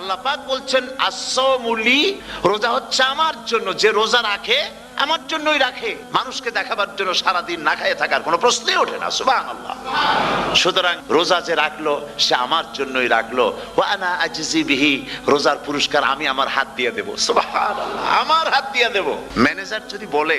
আল্লাহ পাক বলছেন আসমুলি রোজা হচ্ছে আমার জন্য। যে রোজা রাখে আমার জন্যই রাখে। মানুষকে দেখাবার জন্য সারাদিন না খাইয়ে থাকার কোনো প্রশ্নই ওঠে না। সুবাহ আল্লাহ সুতরাং রোজা যে রাখল সে আমার জন্যই রাখল। ওয়ানা আজিজি বিহি রোজার পুরস্কার আমি আমার হাত দিয়ে দেবো। সুবহানাল্লাহ, আমার হাত দিয়ে দেবো। ম্যানেজার যদি বলে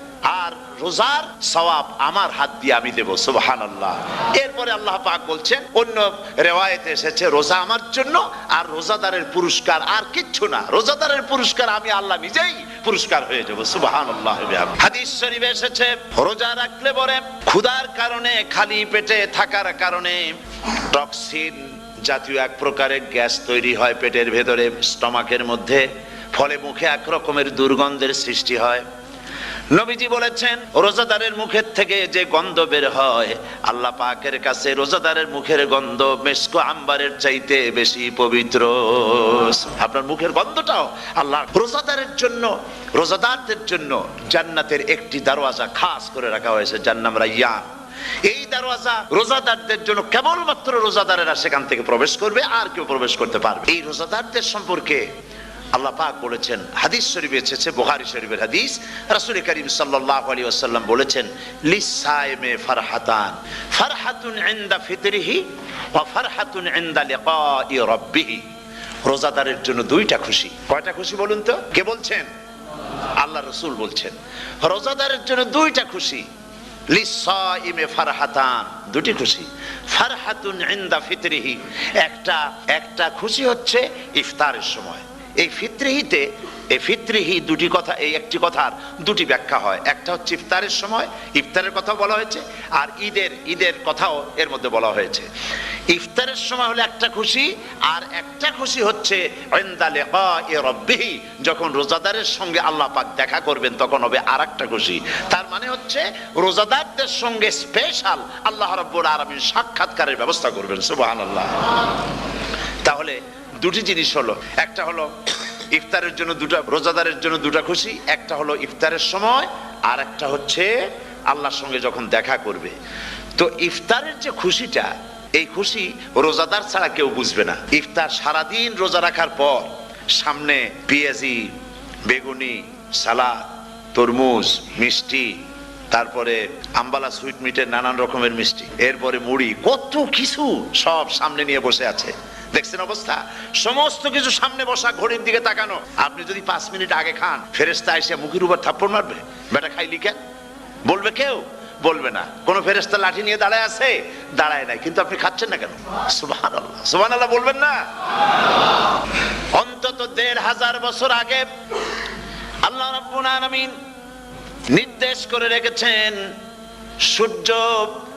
আর রোজার সওয়াব আমার হাত দিয়ে আমি দেবো সুবহান আল্লাহ এরপরে আল্লাহ পাক বলছেন, অন্য রেওয়ায়েতে এসেছে, রোজা আমার জন্য আর রোজাদারের পুরস্কার আর কিচ্ছু না। রোজাদারের পুরস্কার আমি আল্লাহ নিজেই পুরস্কার হয়ে যাব সুবহান আল্লাহ হাদিস শরীফে এসেছে, রোজা রাখলে পরে ক্ষুধার কারণে, খালি পেটে থাকার কারণে টক্সিন জাতীয় এক প্রকারের গ্যাস তৈরি হয় পেটের ভেতরে, স্টমাকের মধ্যে। ফলে মুখে এক রকমের দুর্গন্ধের সৃষ্টি হয়। নবীজি বলেছেন, রোজাদারের মুখের থেকে যে গন্ধ বের হয়, আল্লাহ পাকের কাছে রোজাদারের মুখের গন্ধ মেসকো আম্বারের চাইতে বেশি পবিত্র। আপনার মুখের গন্ধটাও আল্লাহ রোজাদারের জন্য, রোজাদারদের জন্য জান্নাতের একটি দরওয়াজা খাস করে রাখা হয়েছে, যার নাম রাইয়ান। এই দরওয়াজা রোজাদারদের জন্য কেবলমাত্র রোজাদারেরা সেখান থেকে প্রবেশ করবে, আর কেউ প্রবেশ করতে পারবে এই রোজাদারদের সম্পর্কে আল্লাহ পাক বলেছেন, হাদিস শরীফে এসেছে, বুখারী শরীফের হাদিস। রাসূল করিম সাল্লাল্লাহু আলাইহি ওয়াসাল্লাম বলেছেন, লিসাইমে ফারহাতান, ফারহাতুন ইনদা ফিতরিহি ওয়া ফারহাতুন ইনদা লিকাই রাব্বিহি। রোজাদারের জন্য দুইটা খুশি। কয়টা খুশি বলুন তো? কে বলছেন? আল্লাহ রসুল বলছেন। রোজাদারের জন্য দুইটা খুশি। লিসাইমে ফারহাতান, দুটি খুশি। ফারহাতুন ইনদা ফিতরিহি, একটা একটা খুশি হচ্ছে ইফতারের সময়। এই ফিত্রিহিতে, এই ফিত্রিহি দুটি কথা, এই একটি কথার দুটি ব্যাখ্যা হয়। একটা হচ্ছে ইফতারের সময়, ইফতারের কথা বলা হয়েছে, আর ঈদের ঈদের কথাও এর মধ্যে বলা হয়েছে। ইফতারের সময় হলে একটা খুশি, আর একটা খুশি হচ্ছে যখন রোজাদারের সঙ্গে আল্লাহ পাক দেখা করবেন, তখন হবে আর একটা খুশি। তার মানে হচ্ছে, রোজাদারদের সঙ্গে স্পেশাল আল্লাহ রাব্বুল আলামিন সাক্ষাৎকারের ব্যবস্থা করবেন, সুবহানাল্লাহ। তাহলে দুটি জিনিস হলো, একটা হলো ইফতারের জন্য দুটা, রোজাদারের জন্য দুটা খুশি, একটা হলো ইফতারের সময়, আর একটা হচ্ছে আল্লাহর সঙ্গে যখন দেখা করবে। তো ইফতারের যে খুশিটা, এই খুশি রোজাদার ছাড়া কেউ বুঝবে না। ইফতার সারাদিন রোজা রাখার পর, সামনে পেঁয়াজি, বেগুনি, সালাদ, তরমুজ, মিষ্টি, তারপরে আম্বালা সুইট মিটের নানান রকমের মিষ্টি, এরপরে মুড়ি, কত কিছু সব সামনে নিয়ে বসে আছে। দেখছেন অবস্থা? সমস্ত কিছু সামনে বসা, ঘড়ির দিকে তাকানো। আপনি যদি পাঁচ মিনিট আগে খান ফেরেস্তা এসে মুখের উপর থাপ্পড় মারবে? বেটা খাইলি কেন বলবে কেউ? বলবে না। কোন ফেরেস্তা লাঠি নিয়ে দাঁড়ায় আছে? দাঁড়ায় নাই। কিন্তু আপনি খাচ্ছেন না কেন? সুবাহ সুবাহ বলবেন না? অন্তত দেড় হাজার বছর আগে আল্লাহ রাব্বুল আলামিন নির্দেশ করে রেখেছেন, সূর্য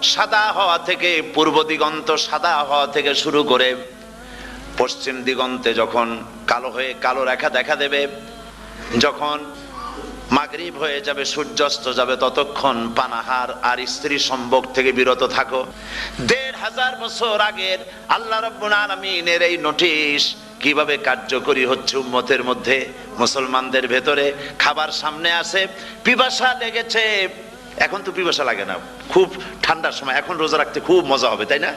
সাদা হওয়া থেকে, পূর্ব দিগন্ত সাদা হওয়া থেকে শুরু করে পশ্চিম দিগন্তে যখন কালো হয়ে কালো রেখা দেখা দেবে, যখন মাগরিব হয়ে যাবে, সূর্যাস্ত যাবে, ততক্ষণ পানাহার আর স্ত্রী সম্ভোগ থেকে বিরত থাকো। দেড় হাজার বছর আগের আল্লাহ রব্বুল আলমিনের এই নোটিশ কীভাবে কার্যকরী হচ্ছে উম্মতের মধ্যে, মুসলমানদের ভেতরে খাবার সামনে আসে, পিপাসা লেগেছে। এখন তো পিপাসা লাগে না, খুব ঠান্ডার সময়, এখন রোজা রাখতে খুব মজা হবে, তাই না?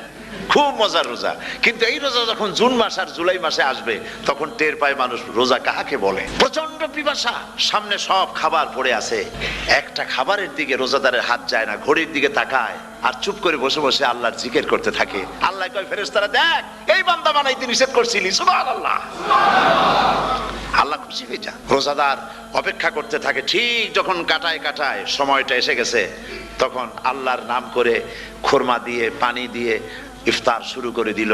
খুব মজার রোজা। কিন্তু এই রোজা যখন জুন মাস আর জুলাই মাসে আসবে, তখন টের পায় মানুষ রোজা কাহাকে বলে? প্রচণ্ড পিপাসা। সামনে সব খাবার পড়ে আছে। একটা খাবারের দিকে রোজাদারের হাত যায় না, ঘড়ির দিকে তাকায় আর চুপ করে বসে বসে আল্লাহর জিকির করতে থাকে। আল্লাহ কয়, ফেরেশতারা, দেখ, এই বান্দা বানাইতে নিষেধ করছিলি। সুবহানাল্লাহ। আল্লাহ খুশি হয়ে যা। রোজাদার অপেক্ষা করতে থাকে, ঠিক যখন কাটায় কাটায় সময়টা এসে গেছে, তখন আল্লাহর নাম করে খোরমা দিয়ে, পানি দিয়ে ইফতার শুরু করে দিল।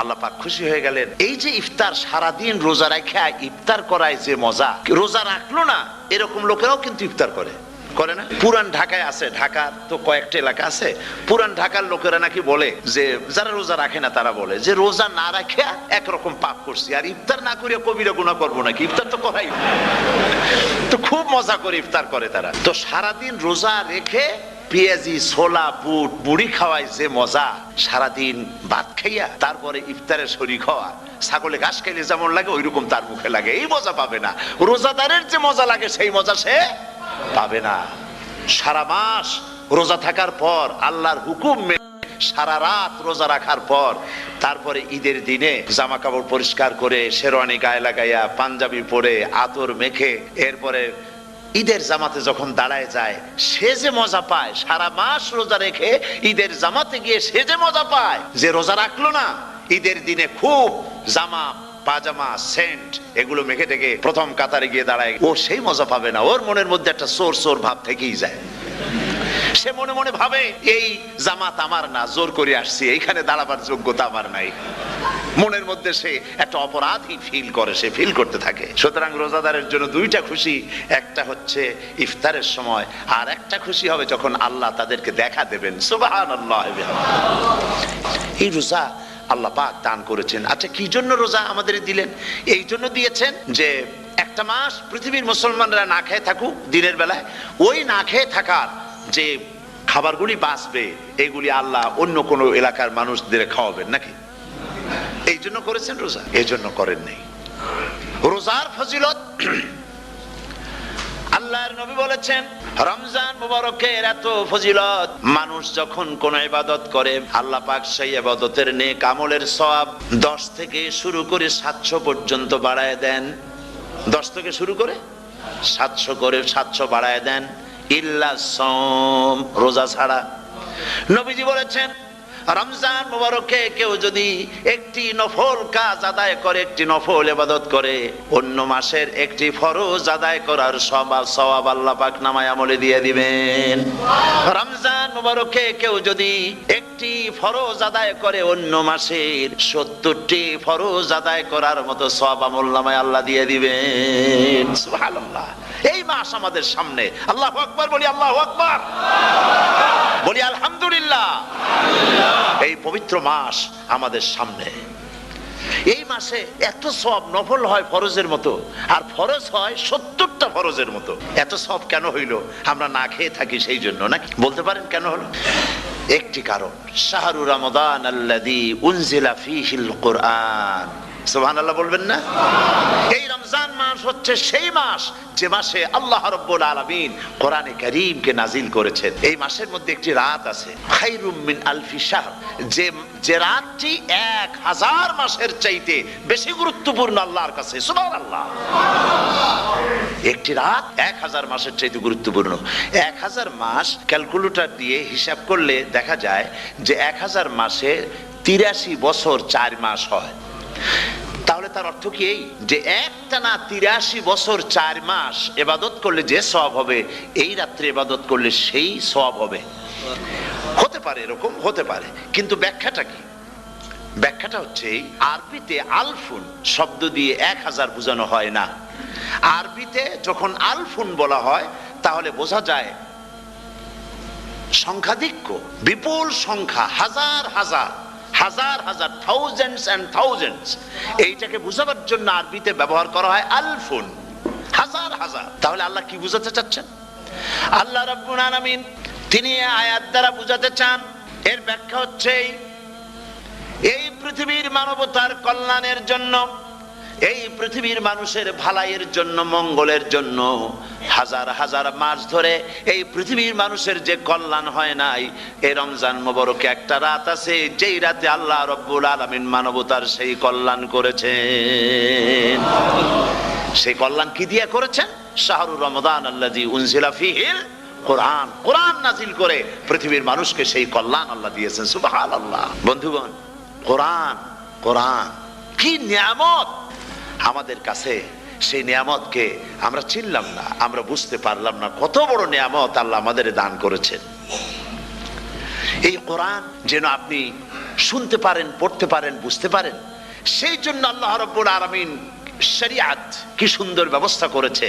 আল্লাহ পাক খুশি হয়ে গেলেন। এই যে ইফতার সারাদিন রোজা রাখা ইফতার করায় যে মজা, রোজা রাখল না, এরকম লোকেরাও কিন্তু ইফতার করে। করে না? পুরান ঢাকায় আছে, ঢাকার তো কয়েকটা এলাকা আছে। পুরান ঢাকার লোকেরা নাকি বলে যে, যারা রোজা রাখে না তারা বলে যে, রোজা না রাখে একরকম পাপ করছি, আর ইফতার না করিয়া কবিরা গুণা করব নাকি? ইফতার তো করাই। তো খুব মজা করে ইফতার করে তারা। তো সারাদিন রোজা রেখে পেঁয়াজি, ছোলা, বুট, মুড়ি খাওয়ায় যে মজা, সারাদিন ভাত খাইয়া তারপরে ইফতারে শরীর খাওয়া ছাগলে ঘাস খাইলে যেমন লাগে ওই রকম তার মুখে লাগে। এই মজা পাবে না। রোজাদারের যে মজা লাগে, সেই মজা সে পাবে না। সারা মাস রোজা থাকার পর আল্লাহর হুকুম সারা রাত রোজা রাখার পর তারপরে ঈদের দিনে জামা কাপড় পরিষ্কার করে, শেরওয়ানি গায়ে লাগাইয়া পাঞ্জাবি পরে আতর মেখে, এরপরে ঈদের জামাতে যখন দাঁড়ায় যায়, সে যে মজা পায়, সারা মাস রোজা রেখে ঈদের জামাতে গিয়ে সে যে মজা পায়, যে রোজা রাখল না, ঈদের দিনে খুব জামা, পাজামা, সেন্ট, এগুলো মেখে থেকে প্রথম কাতারে গিয়ে দাঁড়ায়, ও সেই মজা পাবে না, ওর মনের মধ্যে একটা সোর সোর ভাব থেকেই যায়। সে মনে মনে ভাবে, এই জামাত আমার না, জোর করে আসছি, এইখানে দাঁড়াবার যোগ্যতা আমার নাই। মনের মধ্যে সে একটা অপরাধী ফিল করে, সে ফিল করতে থাকে। সুতরাং রোজাদারের জন্য দুইটা খুশি, একটা হচ্ছে ইফতারের সময়, আর একটা খুশি হবে যখন আল্লাহ তাদেরকে দেখা দেবেন। এই রোজা আল্লাহ পাক দান করেছেন। আচ্ছা কি জন্য রোজা আমাদের দিলেন? এই জন্য দিয়েছেন যে একটা মাস পৃথিবীর মুসলমানরা না খেয়ে থাকুক দিনের বেলায়। ওই না খেয়ে থাকার যে খাবারগুলি বাঁচবে, এগুলি আল্লাহ অন্য কোনো এলাকার মানুষদের খাওয়াবেন নাকি? এই জন্য করেছেন রোজা, এই জন্য করেন নাই। রোজার ফজিলত, আল্লাহর নবী বলেছেন, রমজান মুবারকের এত ফজিলত, মানুষ যখন কোন ইবাদত করে, আল্লাহ পাক সেই ইবাদতের নেক আমলের সওয়াব 10 থেকে শুরু করে 700 পর্যন্ত বাড়ায় দেন। 10 থেকে শুরু করে 700 করে 700 বাড়ায় দেন। রোজা ছাড়া। নবীজি বলেছেন, রমজান মুবারকে কেউ যদি একটি নফল কাজ আদায় করে, একটি নফল এবাদত করে, অন্য মাসের একটি ফরজ আদায় করার সবাব সওয়াব আল্লাহ পাক নামায় আমলে দিয়ে দিবেন। রমজান মুবারকে কেউ যদি একটি ফরজ আদায় করে, অন্য মাসের সত্তরটি ফরজ আদায় করার মতো সওয়াব আমল নামায় আল্লাহ দিয়ে দিবেন। এই মাস আমাদের সামনে। আল্লাহু আকবার বলি, আল্লাহু আকবার। বলি, আলহামদুলিল্লাহ। এই পবিত্র মাস আমাদের সামনে। এই মাসে এত সব নফল হয় ফরজের মতো, আর ফরজ হয় সত্তরটা ফরজের মতো। এত সব কেন হইল? আমরা না খেয়ে থাকি সেই জন্য, নাকি? বলতে পারেন কেন হলো? একটি কারণ, শাহরু রমদান আল্লাদি উনজিলা ফিহিল কোরআন। সুবহানাল্লাহ বলবেন না? এই রমজান মাস হচ্ছে সেই মাস যে মাসে আল্লাহ রব্বুল আলামিন কোরআনে কারীমকে নাজিল করেছেন। এই মাসের মধ্যে একটি রাত আছে আলফি শাহর। যে যে রাতটি এক হাজার মাসের চাইতে বেশি গুরুত্বপূর্ণ আল্লাহর কাছে, সুবহানাল্লাহ। একটি রাত এক হাজার মাসের চাইতে গুরুত্বপূর্ণ। এক হাজার মাস ক্যালকুলেটর দিয়ে হিসাব করলে দেখা যায় যে এক হাজার মাসে তিরাশি বছর চার মাস হয়। তার অর্থ কি এই? যে একটা না তিরাশি বছর চার মাস এবাদত করলে যে সব হবে, এই রাত্রে এবাদত করলে সেই সব হবে। হতে পারে, এরকম হতে পারে, কিন্তু ব্যাখ্যাটা কি? ব্যাখ্যাটা হচ্ছে আরবিতে আলফুন শব্দ দিয়ে এক হাজার বোঝানো হয় না। আরবিতে যখন আলফুন বলা হয়, তাহলে বোঝা যায় সংখ্যাধিক্য, বিপুল সংখ্যা, হাজার হাজার। হাজার হাজার থাউজেন্ডস অ্যান্ড থাউজেন্ডস এইটাকে বোঝাবার জন্য আরবিতে ব্যবহার করা হয় আলফুন। হাজার হাজার। তাহলে আল্লাহ কি বুঝাতে চাচ্ছেন? আল্লাহ রাব্বুল আলামিন তিনি আয়াত দ্বারা বুঝাতে চান। এর ব্যাখ্যা হচ্ছে এই পৃথিবীর মানবতার কল্যাণের জন্য এই পৃথিবীর মানুষের ভালাইয়ের জন্য, মঙ্গলের জন্য হাজার হাজার মাস ধরে এই পৃথিবীর মানুষের যে কল্যাণ হয় নাই এই রমজান মোবারকে একটা রাত আছে, যেই রাতে আল্লাহ রব্বুল আলামিন মানবতার সেই কল্যাণ করেছেন। সেই কল্যাণ কি দিয়ে করেছেন? শাহরুর রমদান আল্লাজি উনজিলা ফিহিল কোরআন। কোরআন নাজিল করে পৃথিবীর মানুষকে সেই কল্যাণ আল্লাহ দিয়েছেন সুবাহ আল্লাহ বন্ধুগণ, কোরআন কোরআন, কি নিয়ামত! আমাদের কাছে সেই নিয়ামতকে আমরা চিনলাম না, আমরা বুঝতে পারলাম না কত বড় নিয়ামত আল্লাহ আমাদের দান করেছেন। এই কোরআন যেন আপনি শুনতে পারেন, পড়তে পারেন, বুঝতে পারেন, সেই জন্য আল্লাহ রব্বুল আরামিন শরিয়াত কি সুন্দর ব্যবস্থা করেছে।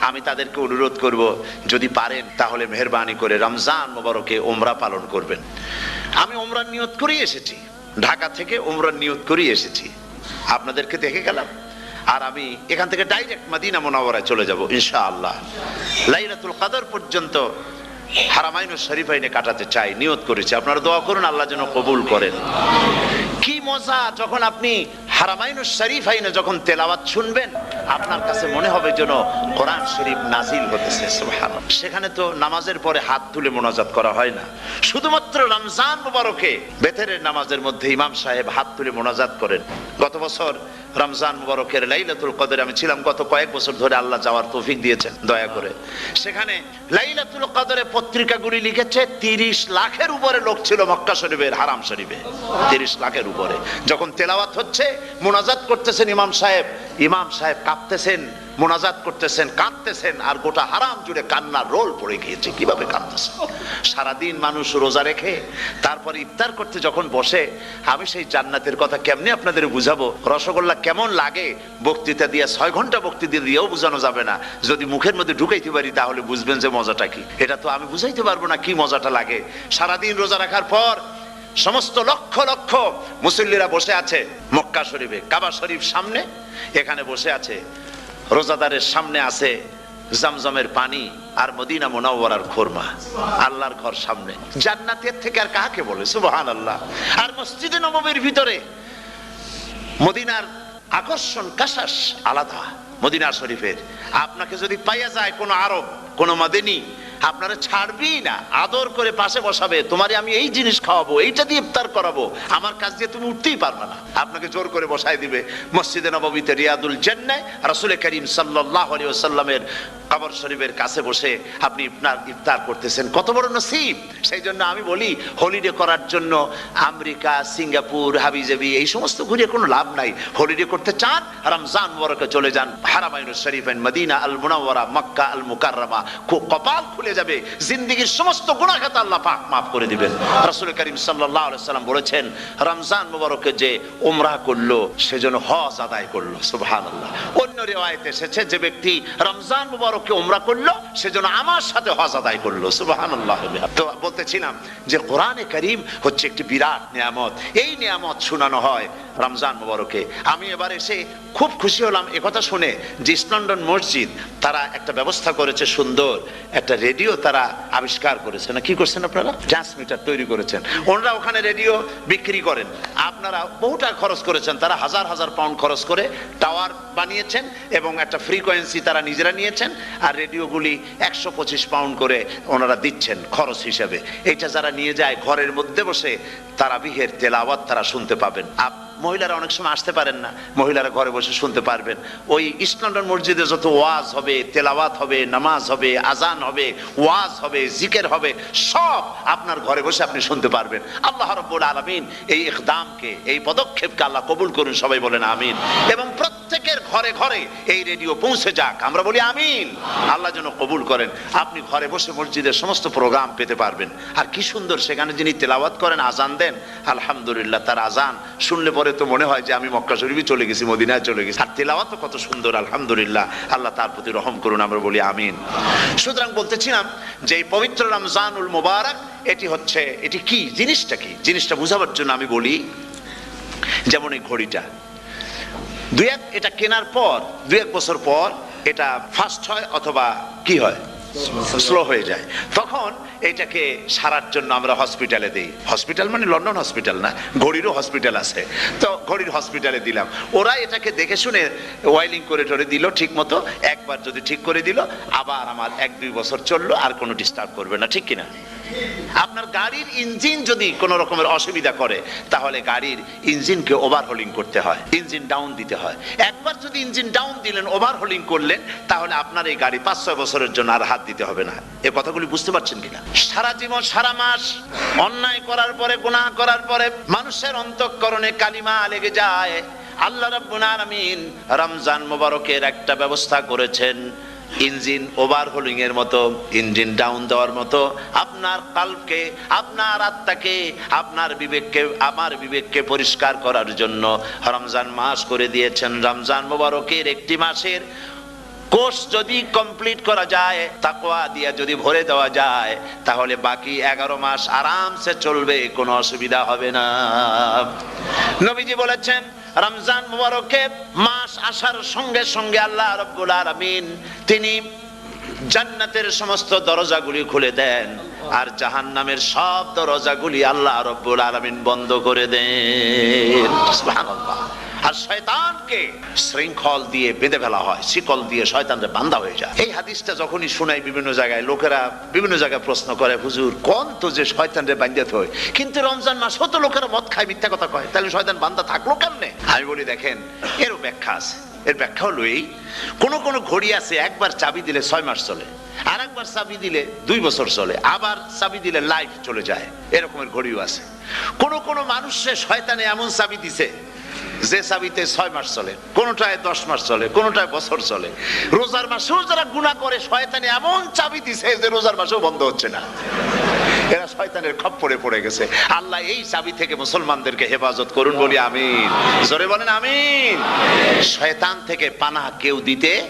আমি তাদেরকে অনুরোধ করব, যদি পারেন তাহলে মেহরবানি করে রমজান মোবারকে ওমরা পালন করবেন। আমি ওমরার নিয়ত করেই এসেছি। ঢাকা থেকে ওমরার নিয়ত করেই এসেছি। আপনাদেরকে দেখে গেলাম। আর আমি এখান থেকে ডাইরেক্ট মদিনা মোনাওয়ারায় চলে যাব, ইনশাআল্লাহ। লাইলাতুল কাদর পর্যন্ত হারামাইন শরীফাইনে কাটাতে চাই, নিয়ত করেছি। আপনারা দোয়া করুন, আল্লাহ যেন কবুল করেন। কি মজা যখন আপনি হারামাইন শরীফাইনে যখন তেলাওয়াত শুনবেন, আপনার কাছে মনে হবে যেন কোরআন শরীফ নাজিল হতেছে সেখানে তো নামাজের পরে হাত তুলে মোনাজাত করা হয় না। শুধুমাত্র রমজান মুবারকে বেতেরের নামাজের মধ্যে ইমাম সাহেব হাত তুলে মোনাজাত করেন। গত বছর রমজান মুবারকের লাইলাতুল কদরে আমি ছিলাম, গত কয়েক বছর ধরে আল্লাহ যাওয়ার তৌফিক দিয়েছেন, দয়া করে। সেখানে লাইলাতুল কদরে পত্রিকাগুলি লিখেছে, তিরিশ লাখের উপরে লোক ছিল মক্কা শরীফের, হারাম শরীফে। তিরিশ লাখের উপরে। যখন তেলাওয়াত হচ্ছে, মোনাজাত করতেছেন ইমাম সাহেব ইমাম সাহেব কাঁপতেছেন, মোনাজাত করতেছেন, কাঁদতেছেন, আর গোটা হারাম জুড়ে কান্নার রোল পড়ে গিয়েছে। কীভাবে কাঁদতেছে? সারাদিন মানুষ রোজা রেখে, তারপর ইফতার করতে যখন বসে, আমি সেই জান্নাতের কথা কেমনে আপনাদের বুঝাবো? রসগোল্লা কেমন লাগে? বক্তৃতা দিয়ে, ছয় ঘণ্টা বক্তৃতা দিয়েও বোঝানো যাবে না। যদি মুখের মধ্যে ঢুকাইতে পারি, তাহলে বুঝবেন যে মজাটা কি। এটা তো আমি বুঝাইতে পারব না কি মজাটা লাগে। সারাদিন রোজা রাখার পর সমস্ত লক্ষ লক্ষ মুসল্লিরা বসে আছে মক্কা শরীফে, কাবা শরীফ সামনে, এখানে বসে আছে। রোজাদারের সামনে আছে জামজমের পানি আর মদিনা মোনাওয়ারার খোরমা। আল্লাহর ঘর সামনে। জান্নাতের থেকে আর কাকে বলে? সুবহান আল্লাহ আর মসজিদে নবমীর ভিতরে মদিনার আকর্ষণ কাশাস আলাদা মদিনা শরীফের। আপনাকে যদি পাইয়া যায় কোনো আরব, কোনো মাদেনি আপনারা ছাড়বি না, আদর করে পাশে বসাবে, তোমারে আমি এই জিনিস খাওয়াবো, এইটা দিয়ে ইফতার করাবো। আমার কাছ দিয়ে তুমি উঠতেই পারবে না। আপনাকে জোর করে বসাই দিবে। মসজিদে নবমীতে রিয়াদুল জেন্নায় রাসুল করিম সাল্লাহ সাল্লামের কবর শরীফের কাছে বসে আপনি ইফতার ইফতার করতেছেন। কত বড় নসিব! সেই জন্য আমি বলি হলিডে করার জন্য আমেরিকা, সিঙ্গাপুর, হাবিজাবি, এই সমস্ত ঘুরে কোনো লাভ নাই। হলিডে করতে চান, রমজান মোবারকে চলে যান। Haramain Sharifain Medina al Munawwara, Mecca al Mukarramah. কপাল খুলে যাবে। জিন্দিগির সমস্ত গুণাখাত আল্লাহ পাক মাফ করে দিবেন। রাসূল করিম সাল্লাম বলেছেন, রমজান মোবারকে যে উমরা করল সেজন্য হজ আদায় করল। সুবহানাল্লাহ। অন্য রিওয়ায়েতে এসেছে, যে ব্যক্তি রমজান মুবারককে উমরা করল সেজন্য আমার সাথে হজ আদায় করল। সুবহানাল্লাহ। তো বলতেছিলাম যে কোরআনে করিম হচ্ছে একটি বিরাট নিয়ামত। এই নিয়ামত শোনানো হয় রমজান মুবারকে। আমি এবার এসে খুব খুশি হলাম একথা শুনে যে ইস্ট মসজিদ, তারা একটা ব্যবস্থা করেছে সুন্দর। একটা রেডিও তারা আবিষ্কার করেছে। না, কি করছেন আপনারা? ট্রান্সমিটার তৈরি করেছেন। ওনারা ওখানে রেডিও বিক্রি করেন। আপনারা বহুটা খরচ করেছেন। তারা হাজার হাজার পাউন্ড খরচ করে টাওয়ার বানিয়েছেন এবং একটা ফ্রিকোয়েন্সি তারা নিজেরা নিয়েছেন আর রেডিওগুলি একশো পঁচিশ পাউন্ড করে ওনারা দিচ্ছেন খরচ হিসেবে। এটা যারা নিয়ে যায়, ঘরের মধ্যে বসে তারা বিহের তেলাওয়াত তারা শুনতে পাবেন। আপ- মহিলারা অনেক সময় আসতে পারেন না। মহিলারা ঘরে বসে শুনতে পারবেন। ওই ইস্ট লন্ডন মসজিদে যত ওয়াজ হবে, তেলাওয়াত হবে, নামাজ হবে, আজান হবে ওয়াজ হবে, জিকের হবে, সব আপনার ঘরে বসে আপনি শুনতে পারবেন। আল্লাহ রব্বুল আলমিন এই ইকদামকে, এই পদক্ষেপকে আল্লাহ কবুল করুন, সবাই বলেন আমিন। এবং প্রত্যেকের ঘরে ঘরে এই রেডিও পৌঁছে যাক, আমরা বলি আমিন। আল্লাহ যেন কবুল করেন। আপনি ঘরে বসে মসজিদের সমস্ত প্রোগ্রাম পেতে পারবেন। আর কি সুন্দর সেখানে যিনি তেলাওয়াত করেন, আজান দেন, আলহামদুলিল্লাহ তার আজান শুনলে পরে তো মনে হয় যে আমি মক্কা শরীফে চলে গেছি, মদিনায় চলে গেছি। আর তেলাওয়াত কত সুন্দর, আলহামদুলিল্লাহ। আল্লাহ তার প্রতি রহম করুন, আমরা বলি আমিন। সুতরাং বলতেছিলাম যে পবিত্র রমজানুল মুবারক, এটি হচ্ছে, এটি কি? জিনিসটা কি? জিনিসটা বুঝাবার জন্য আমি বলি, যেমন এই ঘড়িটা। দুই এক, এটা কেনার পর, দুই এক বছর পর এটা ফার্স্ট হয় অথবা কি হয়? স্লো হয়ে যায়। তখন এটাকে সারার জন্য আমরা হসপিটালে দিই। হসপিটাল মানে লন্ডন হসপিটাল না, ঘড়িরও হসপিটাল আছে। তো ঘড়ির হসপিটালে দিলাম। ওরা এটাকে দেখে শুনে ওয়াইলিং করে টরে দিল ঠিক মতো একবার যদি ঠিক করে দিল, আবার আমার এক দুই বছর চলল, আর কোনো ডিস্টার্ব করবে না, ঠিক কিনা? আপনার গাড়ির ইঞ্জিন যদি কোনো রকমের অসুবিধা করে, তাহলে গাড়ির ইঞ্জিনকে ওভারহোলিং করতে হয়, ইঞ্জিন ডাউন দিতে হয়। একবার যদি ইঞ্জিন ডাউন দিলেন ওভারহোলিং করলেন, তাহলে আপনার এই গাড়ি পাঁচ ছয় বছরের জন্য আর হাত দিতে হবে না। এ কথাগুলি বুঝতে পারছেন কিনা? সারা জীবন, সারা মাস অন্যায় করার পরে, গুনাহ করার পরে মানুষের অন্তঃকরণে কালিমা লেগে যায়। আল্লাহ রাব্বুল আলামিন রমজান মোবারকের একটা ব্যবস্থা করেছেন। ইঞ্জিন ওভারহোলিং এর মতো, ইঞ্জিন ডাউন দেওয়ার মতো, আপনার কালকে, আপনার আত্মাকে, আপনার বিবেককে, আমার বিবেককে পরিষ্কার করার জন্য রমজান মাস করে দিয়েছেন। রমজান মোবারকের একটি মাসের কোর্স যদি কমপ্লিট করা যায়, তাকওয়া দিয়া যদি ভরে দেওয়া যায়, তাহলে বাকি এগারো মাস আরামসে চলবে, কোনো অসুবিধা হবে না। নবীজি বলেছেন রমজান মুবারকে মাস আসার সঙ্গে সঙ্গে আল্লাহ রব্বুল আলামিন তিনি জান্নাতের সমস্ত দরজাগুলি খুলে দেন আর জাহান নামের সব দরজাগুলি আল্লাহ রব্বুল আলামিন বন্ধ করে দেন। আর শয়তানকে শৃঙ্খল দিয়ে বেঁধে ফেলা হয়, শিকল দিয়ে বান্ধা হয়ে যায়। এই হাদিসটা যখনই বিভিন্ন জায়গায়, লোকেরা বিভিন্ন জায়গায় প্রশ্ন করে, হুজুর, কোন তো যে শয়তানরে বান্ধাতে হয়? কিন্তু রমজান মাস তো লোকেরা মদ খায়, মিথ্যা কথা কয়। তাহলে শয়তান বান্ধা থাকল কেমনে? আমি বলি, দেখেন এরও ব্যাখ্যা আছে। এর ব্যাখ্যা হলো এই, কোন কোন ঘড়ি আছে, একবার চাবি দিলে ছয় মাস চলে আর একবার চাবি দিলে দুই বছর চলে, আবার চাবি দিলে লাইফ চলে যায়। এরকমের ঘড়িও আছে। কোন কোন মানুষের শয়তানে এমন চাবি দিছে যে চাবিতে ছয় মাস চলে, কোনটায় দশ মাস চলে, কোনটায় বছর চলে। রোজার মাসেও যারা গুণা করে, শয়তানে এমন চাবি দিছে যে রোজার মাসেও বন্ধ হচ্ছে না। এরা শয়তানের খপ্পরে পড়ে গেছে। আল্লাহ এই চাবি থেকে মুসলমানদেরকে হেফাজত করুন বলি আমিন। জোরে বলেন আমিন। শয়তান থেকে পানা কেউ দিতে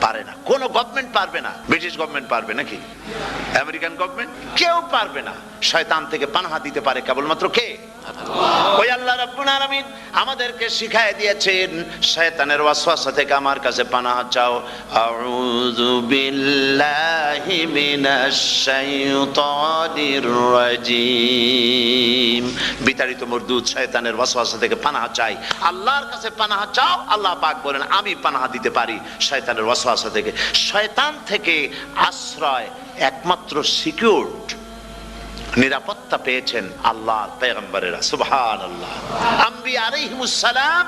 পারে না। কোন গভর্নমেন্ট পারবে না। ব্রিটিশ গভর্নমেন্ট পারবে নাকি? আমেরিকান গভর্নমেন্ট কেউ পারবে না। শয়তান থেকে পানাহা দিতে পারে কেবলমাত্র কে? ওই আল্লাহ আলামিন আমাদেরকে শিখায় দিয়েছেন, শয়তানের ওয়াসওয়াসা থেকে আমার কাছে পানাহ চাও। আউযু বিল্লাহি মিনাশ শাইতানির রাজিম। বিতাড়িত মরদুদ, শয়তানের ওয়াসওয়াসা থেকে পানাহ চাই। আল্লাহর কাছে পানাহ চাও, আল্লাহ পাক বলেন, আমি পানাহ দিতে পারি শয়তানের ওয়াসওয়াসা থেকে। শয়তান থেকে আশ্রয় একমাত্র সিকিউরড নিরাপত্তা পেয়েছেন আল্লাহ, পেগম্বরেরা সুবহান আল্লাহ আম্বি আলাইহিমুসসালাম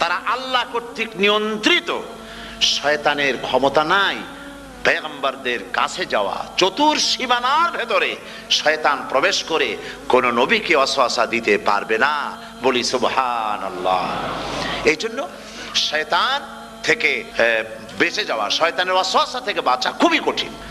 তারা আল্লাহ কর্তৃক নিয়ন্ত্রিত। শয়তানের ক্ষমতা নাই, পেগম্বরদের কাছে যাওয়া। চতুর সীমানার ভেতরে শয়তান প্রবেশ করে কোন নবীকে অসহসা দিতে পারবে না বলি সুবহান আল্লাহ এই জন্য শয়তান থেকে বেঁচে যাওয়া, শয়তানের অসহসা থেকে বাঁচা খুবই কঠিন।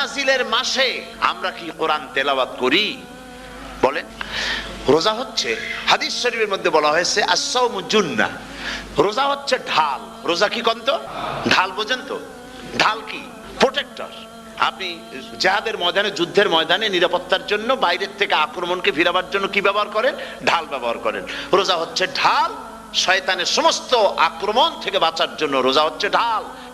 নাজিলের মাসে আমরা কি কোরআন তেলাওয়াত করি? বলেন। রোজা হচ্ছে, হাদিস শরীফের মধ্যে বলা হয়েছে আসাউমু জুন্না। রোজা হচ্ছে ঢাল। রোজা কি কন্ত? ঢাল বোঝেন তো। ঢাল কি? প্রোটেক্টর। আপনি জাহাদের ময়দানে, যুদ্ধের ময়দানে নিরাপত্তার জন্য বাইরের থেকে আক্রমণকে ফিরাবার জন্য কি ব্যবহার করেন? ঢাল ব্যবহার করেন। রোজা হচ্ছে ঢাল। শয়তানের সমস্ত আক্রমণ থেকে বাঁচার জন্য রোজা হচ্ছে ঢাল।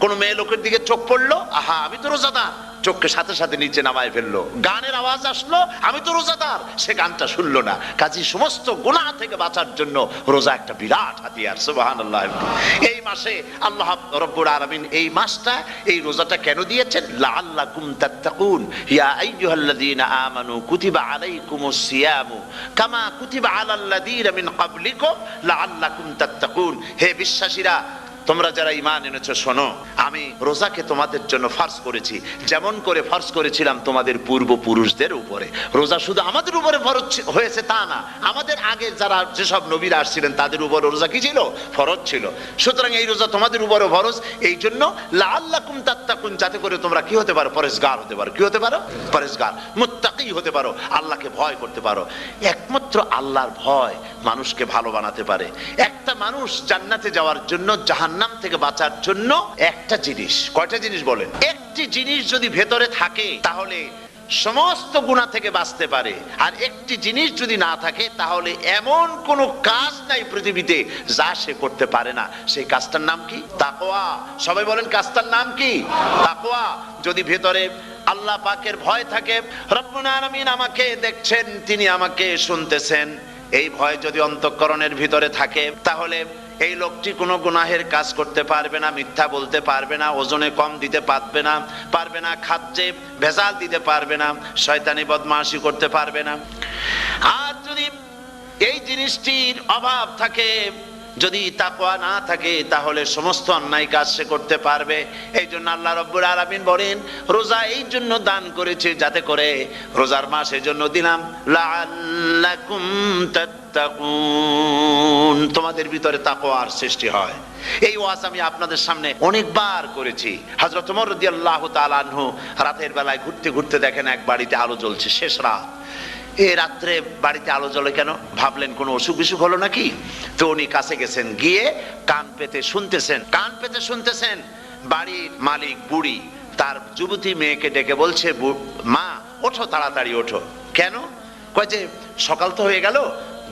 কোন মেয়ে লোকের দিকে চোখ পড়ল, আহা, আমি তো রোজাদার। চোখকে সাথে সাথে নিচে নামায় ফেলল। গানের আওয়াজ আসলো, আমি তো রোজাদার। সে গানটা শুনলো না। কাজী, সমস্ত গুনাহ থেকে বাঁচার জন্য রোজা একটা বিরাট হাতিয়ার সুবাহান আল্লাহ এই মাসে আল্লাহ রব্বুর আলামিন এই মাসটা, এই রোজাটা কেন দিয়েছেন? লাআল্লাকুম তাত্তাকুন। ইয়া আইয়ুহাল্লাযীনা আমানু কুতিবা আলাইকুমুস সিয়ামু কামা কুতিবা আলাল্লাযীনা মিন ক্বাবলিকুম। তাত্তাকুন। হে বিশ্বাসীরা তোমরা যারা ইমান এনেছো, শোনো, আমি রোজাকে তোমাদের জন্য ফার্স করেছি। যেমন করে ফার্স করেছিলাম তোমাদের পূর্বপুরুষদের উপরে। রোজা শুধু আমাদের উপরে ফরজ হয়েছে তা না, আমাদের আগে যারা যেসব নবীরা আসছিলেন, তাদের উপর রোজা কি ছিল? ফরজ ছিল। সুতরাং এই রোজা তোমাদের উপরে ফরজ, এই জন্য লাল্লাকুম তাত্তাকুন, যাতে করে তোমরা কি হতে পারো? পরেশগার হতে পারো। কি হতে পারো? পরেশগার। মুত্তাকি হতে পারো। আল্লাহকে ভয় করতে পারো। একমাত্র আল্লাহর ভয় মানুষকে ভালো বানাতে পারে। একটা মানুষ জান্নাতে যাওয়ার জন্য জাহান্নাম থেকে বাঁচার জন্য একটা জিনিস। কয়টা জিনিস বলেন? একটি জিনিস যদি ভেতরে থাকে, তাহলে সমস্ত গুণা থেকে বাঁচতে পারে। আর একটি জিনিস যদি না থাকে, তাহলে এমন কোন কাজ নাই পৃথিবীতে যা সে করতে পারে না। সেই কাজটার নাম কি? তাকোয়া সবাই বলেন, কাজটার নাম কি? তাকোয়া যদি ভেতরে আল্লাহ পাকের ভয় থাকে, রব্বুল আমাকে দেখছেন, তিনি আমাকে শুনতেছেন। এই ভয় যদি অন্তঃকরণের ভিতরে থাকে, তাহলে এই লোকটি কোনো গুনাহের কাজ করতে পারবে না, মিথ্যা বলতে পারবে না, ওজনে কম দিতে পারবে না পারবে না খাদ্যে ভেজাল দিতে পারবে না, শয়তানি বদমাশি করতে পারবে না। আর যদি এই জিনিসটির অভাব থাকে যদি তাকওয়া না থাকে, তাহলে সমস্ত অন্যায় কাজ সে করতে পারবে। এই জন্য আল্লাহ রব্বুল আলামিন বলেন, রোজা এই জন্য দান করেছে যাতে করে রোজার মাস এই জন্য দিলাম। তোমাদের ভিতরে তাকওয়ার সৃষ্টি হয়। এই ওয়াজ আমি আপনাদের সামনে অনেকবার করেছি। হযরত ওমর রাদিয়াল্লাহু তাআলা রাতের বেলায় ঘুরতে ঘুরতে দেখেন এক বাড়িতে আলো জ্বলছে। শেষ রাত। এ রাত্রে বাড়িতে আলো জ্বলে কেন? ভাবলেন, কোনো অসুখ বিসুখ হলো নাকি? তো উনি কাছে গেছেন, গিয়ে কান পেতে শুনতেছেন, কান পেতে শুনতেছেন। বাড়ির মালিক, বুড়ি, তার যুবতী মেয়েকে ডেকে বলছে মা, ওঠো, তাড়াতাড়ি ওঠো। কেন? কয় যে, সকাল তো হয়ে গেল,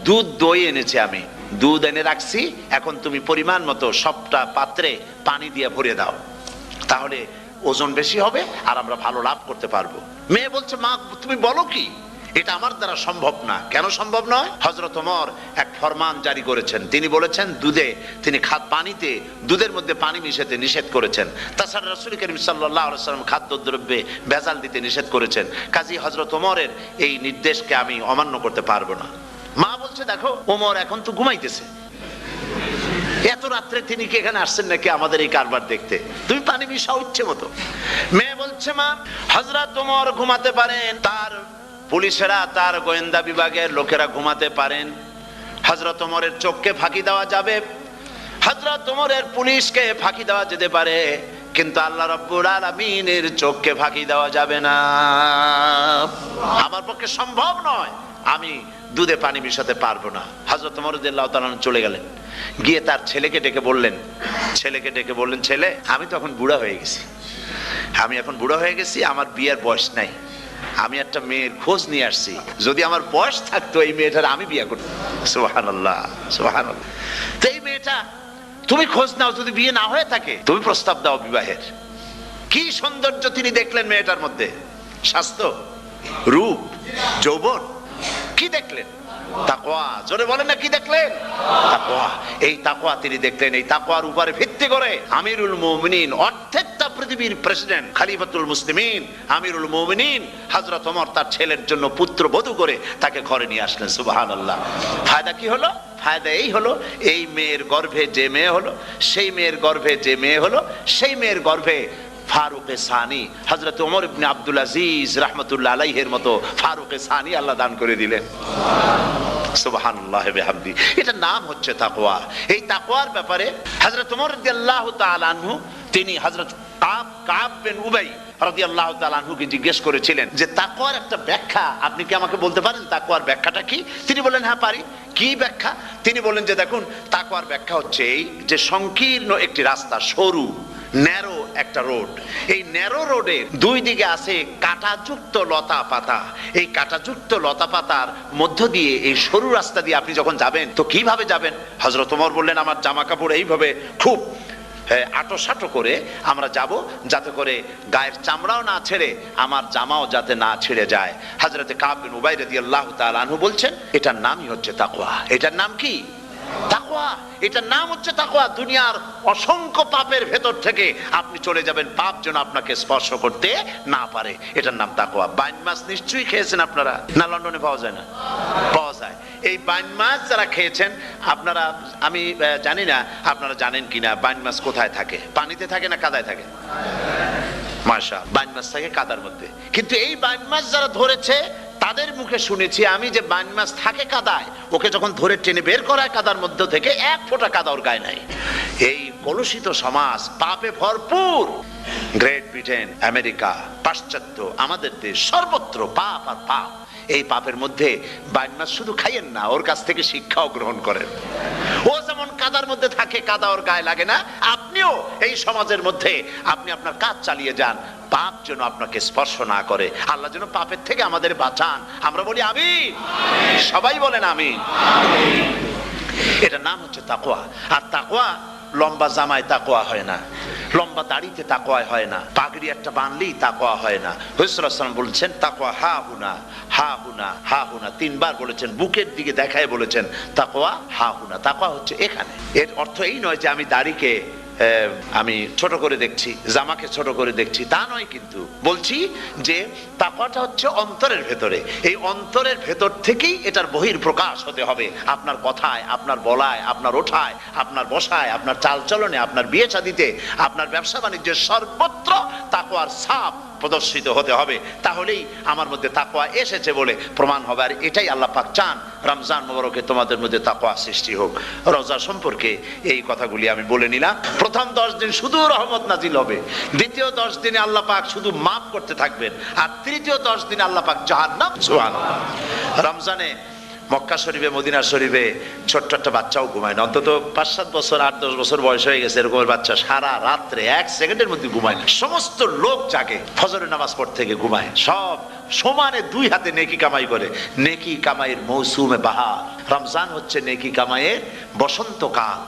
দুধ দই এনেছি আমি। দুধ এনে রাখছি, এখন তুমি পরিমাণ মতো সবটা পাত্রে পানি দিয়ে ভরে দাও। তাহলে ওজন বেশি হবে আর আমরা ভালো লাভ করতে পারব। মেয়ে বলছে, মা, তুমি বলো কি? এটা আমার দ্বারা সম্ভব না। কেন সম্ভব নয়? হজরত ওমর এক ফরমান জারি করেছেন। তিনি বলেছেন, দুধে, তিনি খাদ, পানিতে দুধের মধ্যে পানি মিশাতে নিষেধ করেছেন। তাছাড়া রসুল করিম সাল্লাহ সাল্লাম খাদ্যদ্রব্যে ভেজাল দিতে নিষেধ করেছেন। কাজী হজরত ওমরের এই নির্দেশকে আমি অমান্য করতে পারব না। মা বলছে, দেখো, ওমর এখন তো ঘুমাইতেছে। এত রাত্রে তিনি কি এখানে আসছেন নাকি আমাদের এই কারবার দেখতে? তুমি পানি মিশাও ইচ্ছে মতো। মেয়ে বলছে, মা হজরত তোমার ঘুমাতে পারেন, তার পুলিশেরা তার গোয়েন্দা বিভাগের লোকেরা ঘুমাতে পারেন। হজরত ওমরের চোখকে ফাঁকি দেওয়া যাবে। হজরত ওমরের পুলিশকে ফাঁকি দেওয়া যেতে পারে, কিন্তু আল্লাহ রব্বুল আলামিনের চোখকে ফাঁকি দেওয়া যাবে না। আমার পক্ষে সম্ভব নয়, আমি দুধে পানি মিশাতে পারব না। হজরত মরুদুল্লাহ তালান চলে গেলেন। গিয়ে তার ছেলেকে ডেকে বললেন, ছেলেকে ডেকে বললেন, ছেলে, আমি তখন বুড়া হয়ে গেছি। আমি এখন বুড়া হয়ে গেছি, আমার বিয়ের বয়স নাই। আমি একটা মেয়ের খোঁজ নিয়ে আসছি। যদি আমার বয়স থাকতো, এই মেয়েটার আমি বিয়ে করতাম। সোহান আল্লাহ সোহান তো এই মেয়েটা, তুমি খোঁজ নাও, যদি বিয়ে না হয়ে থাকে, তুমি প্রস্তাব দাও বিবাহের। কি সৌন্দর্য তিনি দেখলেন মেয়েটার মধ্যে? স্বাস্থ্য, রূপ, যৌবন, কি দেখলেন? তাকওয়া, জোরে বলেন না কি দেখলেন? তাকওয়া, এই তাকওয়া তিনি দেখলেন, এই তাকওয়ার উপরে ভিত্তি করে আমিরুল মুমিনিন অর্ধেকটা পৃথিবীর প্রেসিডেন্ট খালিফাতুল মুসলিমিন, আমিরুল মোমিনিন হাজরত ওমর তার ছেলের জন্য পুত্র বধূ করে তাকে ঘরে নিয়ে আসলেন সুবাহান আল্লাহ ফায়দা কি হলো? ফায়দা এই হলো, এই মেয়ের গর্ভে যে মেয়ে হলো, সেই মেয়ের গর্ভে যে মেয়ে হলো, সেই মেয়ের গর্ভে ফারুকে সানি হজরত ওমর ইবনে আব্দুল আজিজ রাহমাতুল্লাহ আলাইহের মতো ফারুকে সানি আল্লাহ দান করে দিলেন। এটা নাম হচ্ছে তাকওয়া। এই তাকওয়ার ব্যাপারে হযরত ওমর তাআলা আনহু, তিনি হযরত কাব কাব বিন উবাই তাআলা আনহুকে জিজ্ঞেস করেছিলেন যে, তাকওয়ার একটা ব্যাখ্যা, আপনি কি আমাকে বলতে পারেন তাকওয়ার ব্যাখ্যাটা কি? তিনি বলেন হ্যাঁ পারি। কি ব্যাখ্যা? তিনি বলেন যে দেখুন, তাকওয়ার ব্যাখ্যা হচ্ছে এই যে সংকীর্ণ একটি রাস্তা, সরু, ন্যারো একটা রোড। এই ন্যারো রোডের দুই দিকে আছে কাঁটাযুক্ত লতা পাতা। এই কাঁটাযুক্ত লতা পাতার মধ্য দিয়ে এই সরু রাস্তা দিয়ে আপনি যখন যাবেন, তো কীভাবে যাবেন? হজরত বললেন, আমার জামা কাপড় এইভাবে খুব আটো সাটো করে আমরা যাব, যাতে করে গায়ের চামড়াও না ছেড়ে, আমার জামাও যাতে না ছেড়ে যায়। হাজরতে কাবিন উবাই রদি আল্লাহ তালু বলছেন, এটার নামই হচ্ছে তাকুয়া এটার নাম কি? তাকওয়া, এটার নাম হচ্ছে তাকওয়া, দুনিয়ার অসংখ্য পাপের ভেতর থেকে আপনি চলে যাবেন। পাপ যেন আপনাকে স্পর্শ করতে না পারে। এটার নাম তাকওয়া। বাইন মাছ নিশ্চয়ই খেয়েছেন আপনারা? না, লন্ডনে পাওয়া যায় না। পাওয়া যায়। এই বাইন মাছ যারা খেয়েছেন, আপনারা, আমি জানি না, আপনারা জানেন কিনা, বাইন মাছ কোথায় থাকে? পানিতে থাকে না কাদায় থাকে? মাসা বাইন মাছ থাকে কাদার মধ্যে। কিন্তু এই বাইন মাছ যারা ধরেছে তাদের মুখে শুনেছি, আমি যে বান মাছ থাকে কাদায়, ওকে যখন ধরে টেনে বের করায় কাদার মধ্যে থেকে এক ফোঁটা কাদা ওর গায়ে নাই। এই কলুষিত সমাজ পাপে ভরপুর। গ্রেট ব্রিটেন, আমেরিকা, পাশ্চাত্য, আমাদের দেশ সর্বত্র পাপ আর পাপ। এই পাপের মধ্যে বাইন মাছ শুধু খাইয়েন না ওর কাছ থেকে শিক্ষাও গ্রহণ করেন। ও যেমন কাদার মধ্যে থাকে কাদা ওর গায়ে লাগে না আপনিও এই সমাজের মধ্যে আপনি আপনার কাজ চালিয়ে যান পাপ যেন আপনাকে স্পর্শ না করে। আল্লাহ যেন পাপের থেকে আমাদের বাঁচান। আমরা বলি আমি সবাই বলেন আমি এটার নাম হচ্ছে তাকোয়া আর তাকোয়া লম্বা জামায় তাকোয়া হয় না। লম্বা দাড়িতে তাকোয়া হয় না। পাগড়ি একটা বানলেই তাকোয়া হয় না। হইসলাম বলছেন তাকোয়া হা হুনা হা হুনা হা হুনা। তিনবার বলেছেন, বুকের দিকে দেখায় বলেছেন তাকোয়া হা হুনা। তাকোয়া হচ্ছে এখানে। এর অর্থ এই নয় যে আমি দাড়িকে আমি ছোট করে দেখছি, জামাকে ছোট করে দেখছি, তা নয় কিন্তু। বলছি যে তাকওয়াটা হচ্ছে অন্তরের ভেতরে। এই অন্তরের ভেতর থেকেই এটার বহির প্রকাশ হতে হবে। আপনার কথায়, আপনার বলায়, আপনার ওঠায়, আপনার বসায়, আপনার চালচলনে, আপনার বিয়ে শাদিতে, আপনার ব্যবসা বাণিজ্যের সর্বত্র তাকওয়ার ছাপ প্রদর্শিত হতে হবে। তাহলেই আমার মধ্যে তাকোয়া এসেছে বলে প্রমাণ হবে। আর এটাই আল্লাহ পাক চান, রমজান মোবারকে তোমাদের মধ্যে তাকোয়া সৃষ্টি হোক। রোজা সম্পর্কে এই কথাগুলি আমি বলে নিলাম। প্রথম দশ দিন শুধু রহমত নাজিল হবে। দ্বিতীয় দশ দিনে আল্লাহ পাক শুধু মাফ করতে থাকবেন। আর তৃতীয় দশ দিনে আল্লাহ পাক জাহান্নাম, সুবহানাল্লাহ। রমজানে মক্কা শরীফে, মদিনা শরীফে ছোট্ট একটা বাচ্চাও ঘুমায় না। অন্তত পাঁচ সাত বছর, আট দশ বছর বয়স হয়ে গেছে এরকম বাচ্চা সারা রাত্রে এক সেকেন্ডের মধ্যে ঘুমায় না। সমস্ত লোক জাগে, ফজরের নামাজ পড়তে থেকে ঘুমায়, সব সমানে দুই হাতে নেকি কামাই করে। নেকি কামাইয়ের মৌসুমে বাহার। রমজান হচ্ছে নেকি কামাইয়ের বসন্তকাল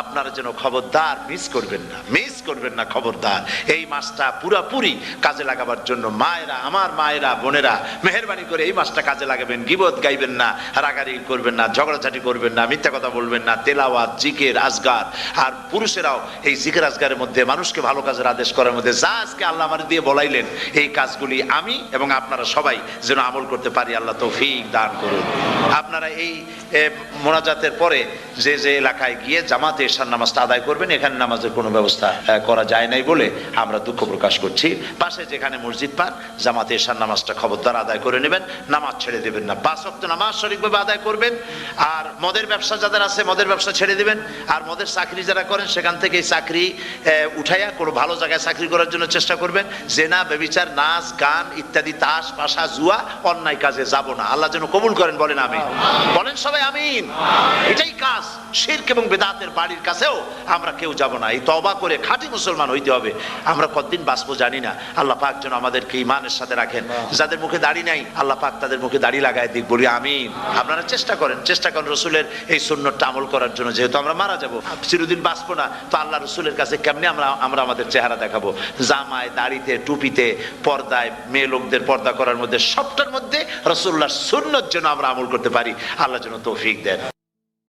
আপনারা যেন খবরদার মিস করবেন না, মিস করবেন না খবরদার। এই মাসটা পুরাপুরি কাজে লাগাবার জন্য মায়েরা, আমার মায়েরা, বোনেরা মেহরবানি করে এই মাসটা কাজে লাগাবেন। গিবত গাইবেন না, রাগারি করবেন না, ঝগড়াঝাটি করবেন না, মিথ্যা কথা বলবেন না, তেলাওয়াত, জিকের, আজগার। আর পুরুষেরাও এই জিকের আজগারের মধ্যে, মানুষকে ভালো কাজের আদেশ করার মধ্যে, যা আজকে আল্লাহ আমার দিয়ে বলাইলেন, এই কাজগুলি আমি এবং আপনারা সবাই যেন আমল করতে পারি আল্লাহ তৌফিক দান করুন। আপনারা এই মোনাজাতের পরে যে যে এলাকায় গিয়ে জামাতে এশার নামাজটা আদায় করবেন এখানে নামাজের কোনো ব্যবস্থা করা যায় নাই বলে আমরা দুঃখ প্রকাশ করছি। পাশে যেখানে মসজিদ পান জামাতে এশার নামাজটা খবরদার আদায় করে নেবেন নামাজ ছেড়ে দেবেন না। পাঁচ অক্ট নামাজ সঠিকভাবে আদায় করবেন আর মদের ব্যবসা যাদের আছে মদের ব্যবসা ছেড়ে দেবেন আর মদের চাকরি যারা করেন সেখান থেকে চাকরি উঠাইয়া কোনো ভালো জায়গায় চাকরি করার জন্য চেষ্টা করবেন। জেনা বেবিচার নাচ গান ইত্যাদি তাস পাশা জুয়া অন্যায় কাজে যাব না। আল্লাহ যেন কবুল করেন বলেন আমি বলেন সবাই আমিন। এটাই কাজ। শিরক এবং বেদাতের বাড়ির কাছেও আমরা কেউ যাব না। এই তবা করে খাঁটি মুসলমান হইতে হবে। আমরা কতদিন বাঁচবো জানি না। আল্লাহ পাক যেন আমাদেরকে ইমানের সাথে রাখেন। যাদের মুখে দাড়ি নাই আল্লাহ পাক তাদের মুখে দাড়ি লাগায় দিক। বলি আমিন। আপনারা চেষ্টা করেন চেষ্টা করেন রসুলের এই সুন্নতটা আমল করার জন্য। যেহেতু আমরা মারা যাব চিরদিন বাঁচবো না তো আল্লাহ রসুলের কাছে কেমনি আমরা আমরা আমাদের চেহারা দেখাবো? জামায় দাড়িতে টুপিতে পর্দায় মেয়ে লোকদের পর্দা করার মধ্যে সবটার মধ্যে রসুল্লাহ সুন্নত যেন আমরা আমল করতে পারি। আল্লাহ যেন তৌফিক দেন।